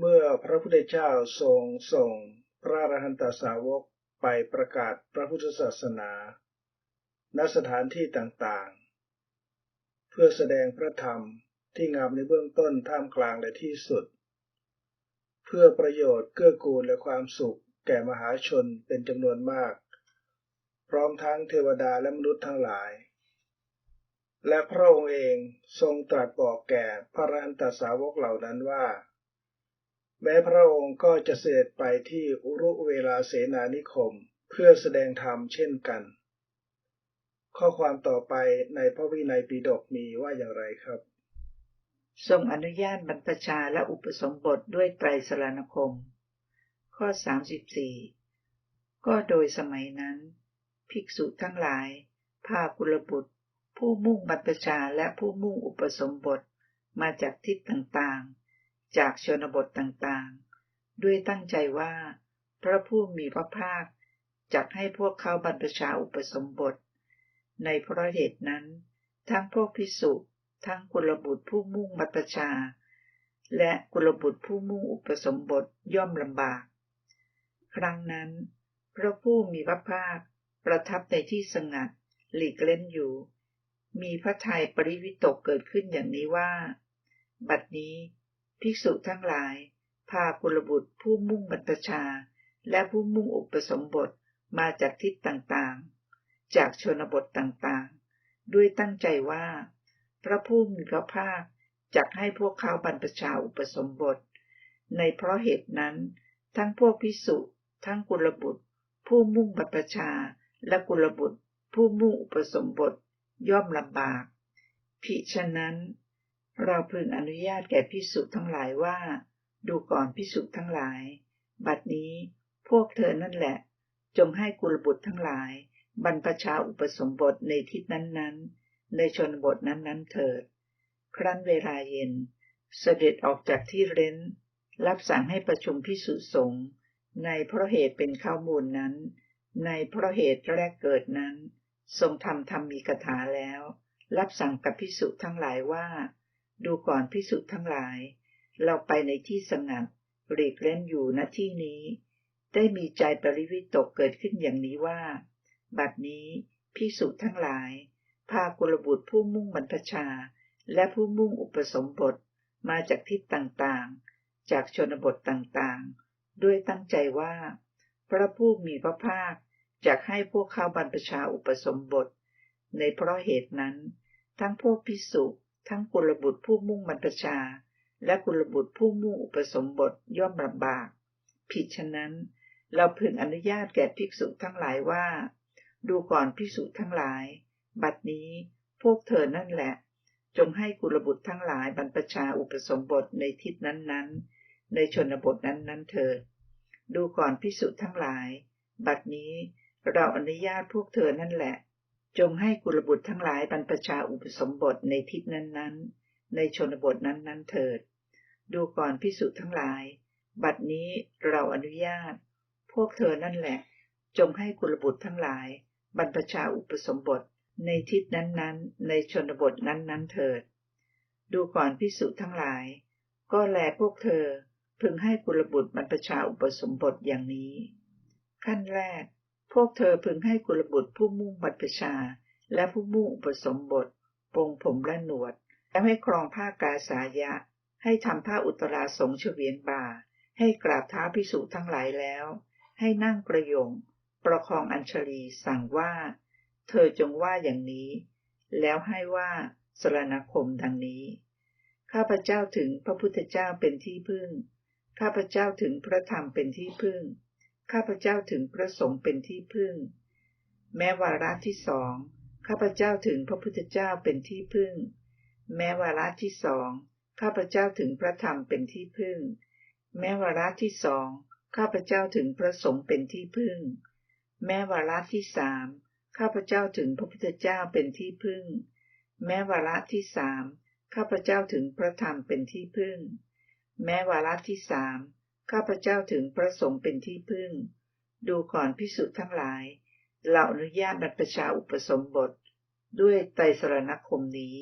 เมื่อพระพุทธเจ้าทรงส่งพระอรหันตสาวกไปประกาศพระพุทธศาสนา ณ สถานที่ต่างๆ เพื่อแสดงพระธรรมที่งามในเบื้องต้นท่ามกลางและที่สุด เพื่อประโยชน์เกื้อกูลและความสุขแก่มหาชนเป็นจำนวนมาก พร้อมทั้งเทวดาและมนุษย์ทั้งหลาย และพระองค์เองทรงตรัสบอกแก่พระอรหันตสาวกเหล่านั้นว่า แม้พระองค์ก็จะเสด็จไปที่อุรุเวลาเสนานิคม เพื่อแสดงธรรมเช่นกัน ข้อความต่อไปในพระวินัยปิฎกมีว่าอย่างไรครับ ทรงอนุญาตบรรพชาและอุปสมบทด้วยไตรสรณคม ข้อ 34 ก็โดยสมัยนั้น ภิกษุทั้งหลายพากุลบุตร ผู้มุ่งบรรพชาและผู้มุ่งอุปสมบทมาจากทิศต่างๆ จากชนบทต่างๆ ด้วยตั้งใจว่า พระผู้มีพระภาคจักให้พวกเขาบรรพชาอุปสมบท ในเพราะเหตุนั้น ทั้งพวกภิกษุทั้งกุลบุตรผู้มุ่งบรรพชา และกุลบุตรผู้มุ่งอุปสมบทย่อมลำบาก ครั้งนั้น พระผู้มีพระภาคประทับในที่สงัดหลีกเล่นอยู่ มีพระทัยปริวิตกเกิดขึ้นอย่างนี้ว่า บัดนี้ ภิกษุทั้งหลาย พากุลบุตรผู้มุ่งบรรพชา และผู้มุ่งอุปสมบทมาจากทิศต่างๆ จากชนบทต่างๆ ด้วยตั้งใจว่า พระผู้มีพระภาคจักให้พวกเขาบรรพชาอุปสมบท ในเพราะเหตุนั้น ทั้งพวกพิสุทั้งกุลบุตร ผู้มุ่งบรรพชา และกุลบุตร ผู้มุ่งอุปสมบทย่อมลำบาก พิฉะนั้น เราพึงอนุญาตแก่พิสุทั้งหลายว่า ดูก่อนพิสุทั้งหลาย บัดนี้พวกเธอนั่นแหละ จงให้กุลบุตรทั้งหลาย บรรพชาอุปสมบทในทิศนั้นๆ ในชนบทนั้นๆเถิด ครั้นเวลาเย็น เสด็จออกจากที่เร้น รับสั่งให้ประชุมพิสุสงฆ์ในเพราะเหตุเป็นข้าวมูลนั้น ในเพราะเหตุแรกเกิดนั้น ทรงทำธรรมมีกถาแล้ว รับสั่งกับพิสุทั้งหลายว่า ดูก่อนพิสุทั้งหลาย เราไปในที่สงัดหลีกเล่นอยู่ณที่นี้ ได้มีใจปริวิตกเกิดขึ้นอย่างนี้ว่า บัดนี้พิสุทั้งหลาย พากุลบุตรผู้มุ่งบรรพชา และผู้มุ่งอุปสมบทมาจากทิศต่างๆ จากชนบทต่างๆ ด้วยตั้งใจว่า พระผู้มีพระภาคจะให้พวกเขาบรรพชาอุปสมบท ในเพราะเหตุนั้น ทั้งพวกพิสุ ทั้งกุลบุตรผู้มุ่งบรรพชา และกุลบุตรผู้มุ่งอุปสมบทย่อมลำบาก ผิดฉะนั้น เราพึงอนุญาตแก่ภิกษุทั้งหลายว่า ดูก่อนภิกษุทั้งหลาย บัดนี้พวกเธอนั่นแหละ จงให้กุลบุตรทั้งหลายบรรพชาอุปสมบทในทิศนั้นๆ ในชนบทนั้นๆเถิด ดูก่อนภิกษุทั้งหลาย บัดนี้เราอนุญาตพวกเธอนั่นแหละ จงให้กุลบุตรทั้งหลายบรรพชาอุปสมบทในทิศนั้นๆ ในชนบทนั้นๆเถิด ดูก่อนพิสุทั้งหลาย บัดนี้เราอนุญาต พวกเธอนั่นแหละ จงให้กุลบุตรทั้งหลาย บรรพชาอุปสมบทในทิศนั้นๆ ในชนบทนั้น ๆ เถิด ดูก่อนพิสุทั้งหลาย ก็แลพวกเธอพึงให้กุลบุตรบรรพชาอุปสมบทอย่างนี้ ขั้นแรก พวกเธอพึงให้กุลบุตรผู้มุ่งบรรพชา และผู้มุ่งอุปสมบทปรงผมและหนวด แล้วให้ครองผ้ากาสายะ ให้ทำผ้าอุตราสงเฉวียนบ่า ให้กราบเท้าพิสุทั้งหลายแล้ว ให้นั่งประยง ประคองอัญชลีสั่งว่า เธอจงว่าอย่างนี้ แล้วให้ว่าสรณคมดังนี้ ข้าพเจ้าถึงพระพุทธเจ้าเป็นที่พึ่ง ข้าพเจ้าถึงพระธรรมเป็นที่พึ่ง ข้าพเจ้าถึงพระสงฆ์เป็นที่พึ่ง แม้วาระที่สองข้าพเจ้าถึงพระพุทธเจ้าเป็นที่พึ่ง แม้วาระที่สองข้าพเจ้าถึงพระธรรมเป็นที่พึ่ง แม้วาระที่สองข้าพเจ้าถึงพระสงฆ์เป็นที่พึ่ง แม้วาระที่สามข้าพเจ้าถึงพระพุทธเจ้าเป็นที่พึ่ง แม้วาระที่สามข้าพเจ้าถึงพระธรรมเป็นที่พึ่ง แม้วาระที่สาม ข้าพเจ้าถึงพระสงฆ์เป็นที่พึ่ง ดูก่อนพิสุทั้งหลาย เราอนุญาตบรรพชาอุปสมบท ด้วยไตรสรณคมนี้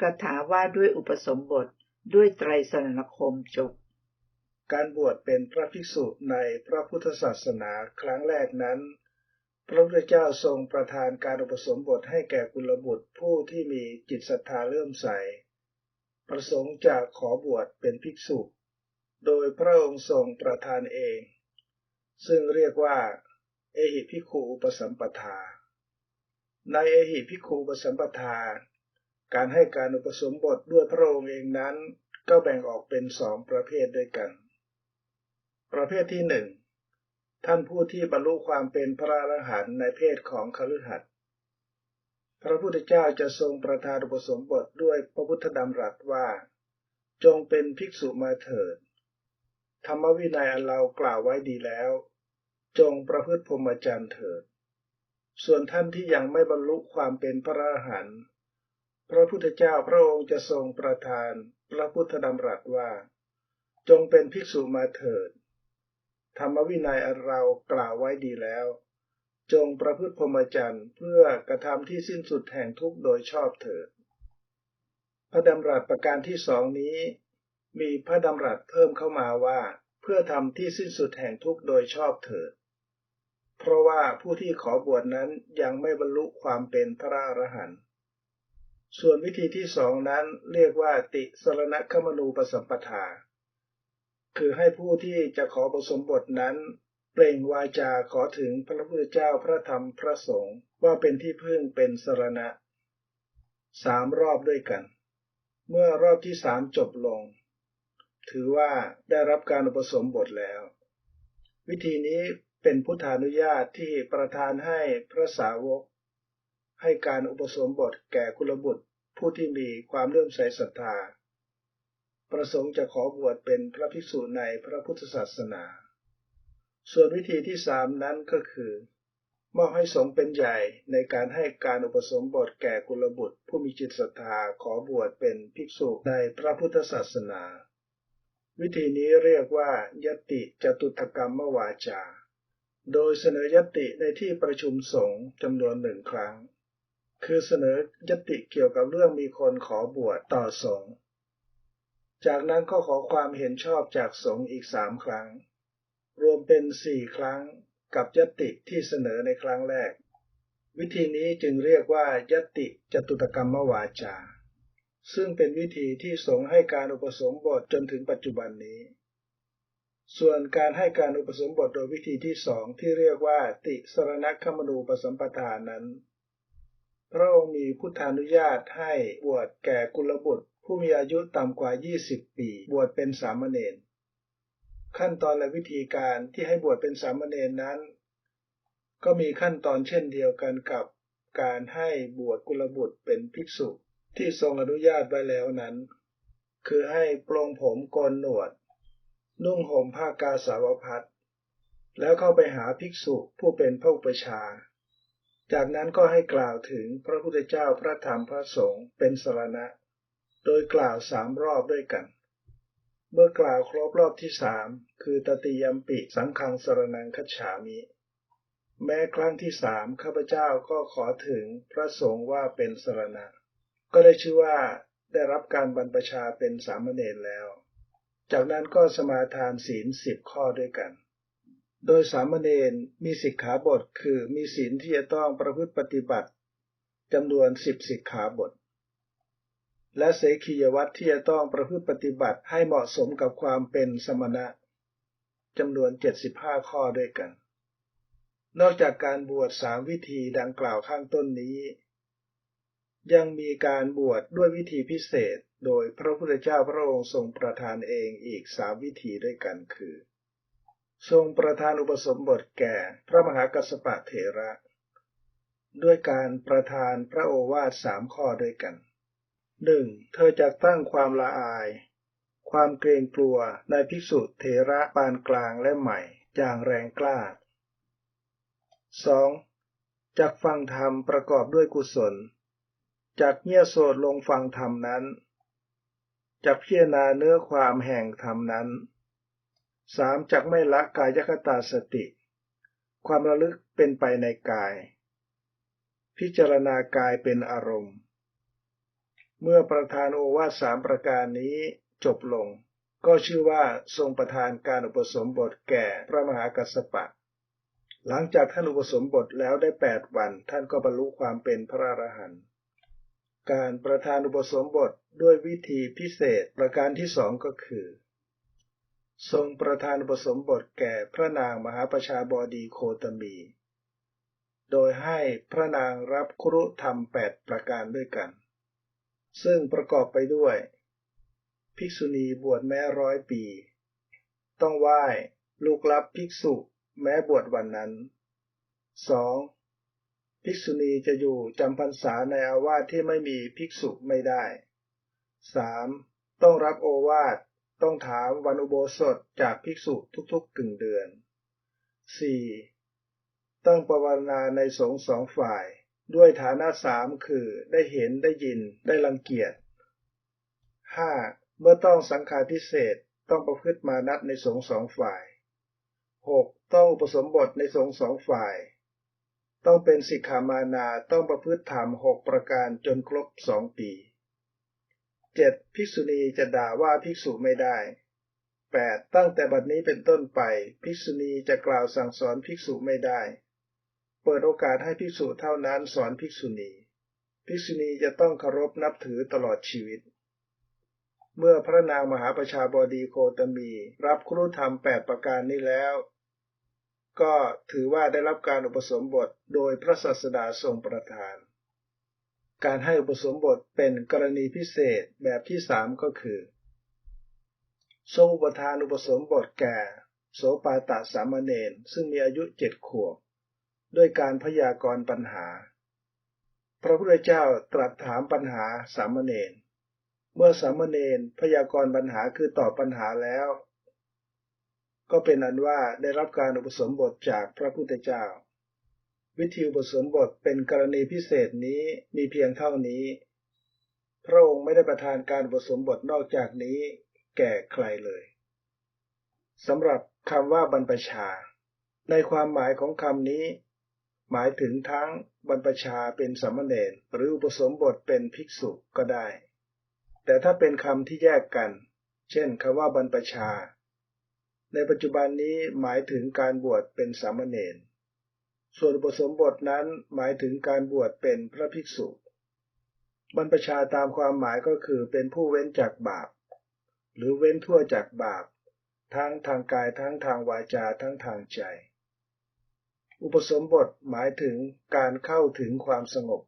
คาถาว่าด้วยอุปสมบทด้วยไตรสรณคมจบ การบวชเป็นพระภิกษุในพระพุทธศาสนาครั้งแรกนั้น พระพุทธเจ้าทรงประทานการอุปสมบทให้แก่กุลบุตรผู้ที่มีจิตศรัทธาเลื่อมใส ประสงค์จะขอบวชเป็นภิกษุ โดยพระองค์ทรงประทานเอง ซึ่งเรียกว่า เอหิภิกขุอุปสัมปทา ในเอหิภิกขุอุปสัมปทา การให้การอุปสมบทด้วยพระองค์เองนั้น ก็แบ่งออกเป็นสองประเภทด้วยกัน ประเภทที่หนึ่งท่านผู้ที่บรรลุความเป็นพระอรหันต์ในเพศของคฤหัสถ์พระพุทธเจ้าจะทรงประทานอุปสมบทด้วยพระพุทธดำรัสว่า จงเป็นภิกษุมาเถิด ธรรมวินัยอันเรากล่าวไว้ดีแล้ว จงประพฤติพรหมจรรย์เถิด ส่วนท่านที่ยังไม่บรรลุความเป็นพระอรหันต์พระพุทธเจ้าพระองค์จะทรงประทาน พระพุทธดำรัสว่า จงเป็นภิกษุมาเถิด ธรรมวินัยอันเรากล่าวไว้ดีแล้ว จงประพฤติพรหมจรรย์เพื่อกระทำที่สิ้นสุดแห่งทุกข์โดยชอบเถิด พระดำรัสประการที่สองนี้ มีพระดำรัสเพิ่มเข้ามาว่า เพื่อทำที่สิ้นสุดแห่งทุกโดยชอบเถิด เพราะว่าผู้ที่ขอบวชนั้นยังไม่บรรลุความเป็นพระอรหันต์ส่วนวิธีที่สองนั้นเรียกว่าติสรณคมนูปสัมปทา คือให้ผู้ที่จะขอผสมบทนั้น เปล่งวาจาขอถึงพระพุทธเจ้าพระธรรมพระสงฆ์ว่าเป็นที่พึ่งเป็นสรณะสามรอบด้วยกัน เมื่อรอบที่สามจบลง ถือว่าได้รับการอุปสมบทแล้ว วิธีนี้เป็นพุทธานุญาตที่ประทานให้พระสาวก ให้การอุปสมบทแก่กุลบุตรผู้ที่มีความเลื่อมใสศรัทธา ประสงค์จะขอบวชเป็นพระภิกษุในพระพุทธศาสนา ส่วนวิธีที่สามนั้นก็คือมอบให้สงเป็นใหญ่ในการให้การอุปสมบทแก่กุลบุตร ผู้มีจิตศรัทธาขอบวชเป็นภิกษุในพระพุทธศาสนา วิธีนี้เรียกว่ายติจตุถกรรมวาจา โดยเสนอยติในที่ประชุมสงฆ์จำนวนหนึ่งครั้ง คือเสนอยติเกี่ยวกับเรื่องมีคนขอบวชต่อสงฆ์ จากนั้นก็ขอความเห็นชอบจากสงฆ์อีกสามครั้ง รวมเป็นสี่ครั้งกับยติที่เสนอในครั้งแรก วิธีนี้จึงเรียกว่ายติจตุตกรรมวาจา ซึ่งเป็นวิธีที่สงฆ์ให้การอุปสมบทจนถึงปัจจุบันนี้ ส่วนการให้การอุปสมบทโดยวิธีที่สองที่เรียกว่าติสรณคมนูปสัมปทานนั้น พระองค์มีพุทธานุญาตให้บวชแก่กุลบุตร ผู้มีอายุต่ำกว่า 20 ปี บวชเป็นสามเณรขั้นตอนและวิธีการที่ให้บวชเป็นสามเณรนั้น ก็มีขั้นตอนเช่นเดียวกันกับการให้บวชกุลบุตรเป็นภิกษุ ที่ทรงอนุญาตไว้แล้วนั้น คือให้ปลงผมโกนหนวด นุ่งห่มผ้ากาสาวพัดแล้วเข้าไปหาภิกษุผู้เป็นพระอุปชา จากนั้นก็ให้กล่าวถึงพระพุทธเจ้าพระธรรมพระสงฆ์เป็นสรณะ โดยกล่าวสามรอบด้วยกัน เมื่อกล่าวครบรอบที่สามคือตติยมปิสังฆังสรนังคัจฉามิ แม้ครั้งที่สามข้าพเจ้าก็ขอถึงพระสงฆ์ว่าเป็นสรณะ ก็ได้ชื่อว่าได้รับการบรรพชาเป็นสามเณรแล้ว จากนั้นก็สมาทานศีลสิบข้อด้วยกัน โดยสามเณรมีสิกขาบทคือมีศีลที่จะต้องประพฤติปฏิบัติจำนวนสิบสิกขาบท และเสขียวัตรที่จะต้องประพฤติปฏิบัติให้เหมาะสมกับความเป็นสมณะจำนวนเจ็ดสิบห้าข้อด้วยกัน นอกจากการบวชสามวิธีดังกล่าวข้างต้นนี้ ยังมีการบวชดด้วยวิธีพิเศษ โดยพระพุทธเจ้าพระองค์ทรงประทานเองอีกสามวิธีด้วยกันคือ ทรงประทานอุปสมบทแก่พระมหากัสสปะเถระ ด้วยการประทานพระโอวาทสามข้อด้วยกันหนึ่งเธอจะตั้งความละอาย ความเกรงกลัวในภิกษุเถระปานกลางและใหม่อย่างแรงกล้า 2. จากฟังธรรมประกอบด้วยกุศล จากเงี่ยโสดลงฟังธรรมนั้นจากพิจารณาเนื้อความแห่งธรรมนั้นสามจักไม่ละกายคตาสติ ความระลึกเป็นไปในกาย พิจารณากายเป็นอารมณ์ เมื่อประธานโอวาสสามประการนี้จบลง ก็ชื่อว่าทรงประทานการอุปสมบทแก่พระมหากัสสปะ หลังจากท่านอุปสมบทแล้วได้แปดวัน ท่านก็บรรลุความเป็นพระอรหันต์ การประทานอุปสมบทด้วยวิธีพิเศษประการที่สองก็คือ ทรงประทานอุปสมบทแก่พระนางมหาประชาบดีโคตมี โดยให้พระนางรับครุธรรมแปดประการด้วยกัน ซึ่งประกอบไปด้วย ภิกษุณีบวชแม้ร้อยปี ต้องไหว้ลูกรับภิกษุแม้บวชวันนั้น 2. ภิกษุณีจะอยู่จำพรรษาในอาวาสที่ไม่มีภิกษุไม่ได้ 3. ต้องรับโอวาท ต้องถามวันอุโบสถจากภิกษุทุกๆกึ่งเดือน 4. ต้องประวรณาในสงฆ์สองฝ่าย ด้วยฐานะสามคือได้เห็นได้ยินได้รังเกียจ 5. เมื่อต้องสังฆาทิเศษต้องประพฤติมานัดในสงฆ์สองฝ่าย 6. ต้องอุปสมบทในสงฆ์สองฝ่าย ต้องเป็นสิกขามานาต้องประพฤติธรรมหกประการจนครบสองปี 7. ภิกษุณีจะด่าว่าภิกษุไม่ได้ 8. ตั้งแต่บัดนี้เป็นต้นไป ภิกษุณีจะกล่าวสั่งสอนภิกษุไม่ได้ เปิดโอกาสให้ภิกษุเท่านั้นสอนภิกษุณี ภิกษุณีจะต้องเคารพนับถือตลอดชีวิต เมื่อพระนางมหาประชาบดีโคตมี รับครุธรรมแปดประการนี้แล้ว ก็ถือว่าได้รับการอุปสมบทโดยพระศาสดาทรงประทาน การให้อุปสมบทเป็นกรณีพิเศษแบบที่สามก็คือ ทรงอุปทานอุปสมบทแก่ โสปาตะสามเณรซึ่งมีอายุเจ็ดขวบ ด้วยการพยากรณ์ปัญหา พระพุทธเจ้าตรัสถามปัญหาสามเณรเมื่อสามเณรพยากรณ์ปัญหาคือตอบปัญหาแล้ว ก็เป็นอันว่าได้รับการอุปสมบทจากพระพุทธเจ้า วิธีอุปสมบทเป็นกรณีพิเศษนี้มีเพียงเท่านี้ พระองค์ไม่ได้ประทานการอุปสมบทนอกจากนี้ แก่ใครเลยสำหรับคำว่าบรรพชา ในความหมายของคำนี้ หมายถึงทั้งบรรพชาเป็นสามเณรหรืออุปสมบทเป็นภิกษุก็ได้ แต่ถ้าเป็นคำที่แยกกัน เช่นคำว่าบรรพชา ในปัจจุบันนี้หมายถึงการบวชเป็นสามเณร ส่วนอุปสมบทนั้นหมายถึงการบวชเป็นพระภิกษุ บรรพชาตามความหมายก็คือเป็นผู้เว้นจากบาป หรือเว้นทั่วจากบาป ทั้งทางกายทั้งทางวาจาทั้งทางใจ อุปสมบทหมายถึงการเข้าถึงความสงบ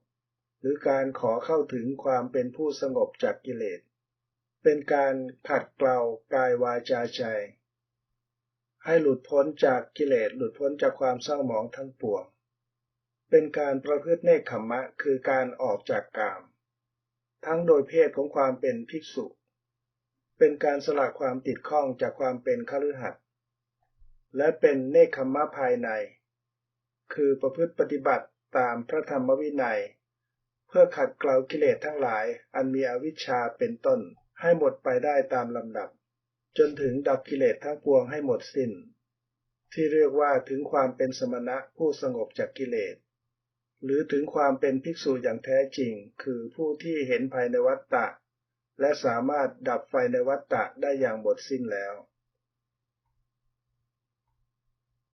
หรือการขอเข้าถึงความเป็นผู้สงบจากกิเลส เป็นการขัดเกลากายวาจาใจ ให้หลุดพ้นจากกิเลสหลุดพ้นจากความเศร้าหมองทั้งปวง เป็นการประพฤติเนคขมะคือการออกจากกาม ทั้งโดยเพศของความเป็นภิกษุ เป็นการสละความติดข้องจากความเป็นคฤหัสถ์และเป็นเนคขมะภายใน คือประพฤติปฏิบัติตามพระธรรมวินัย เพื่อขัดเกลากิเลสทั้งหลายอันมีอวิชชาเป็นต้นให้หมดไปได้ตามลำดับ จนถึงดับกิเลสทั้งปวงให้หมดสิน้น ที่เรียกว่าถึงความเป็นสมณะผู้สงบจากกิเลส หรือถึงความเป็นภิกษุอย่างแท้จริง คือผู้ที่เห็นภายในวัฏฏะและสามารถดับไฟในวัฏฏะได้อย่างหมดสิ้นแล้ว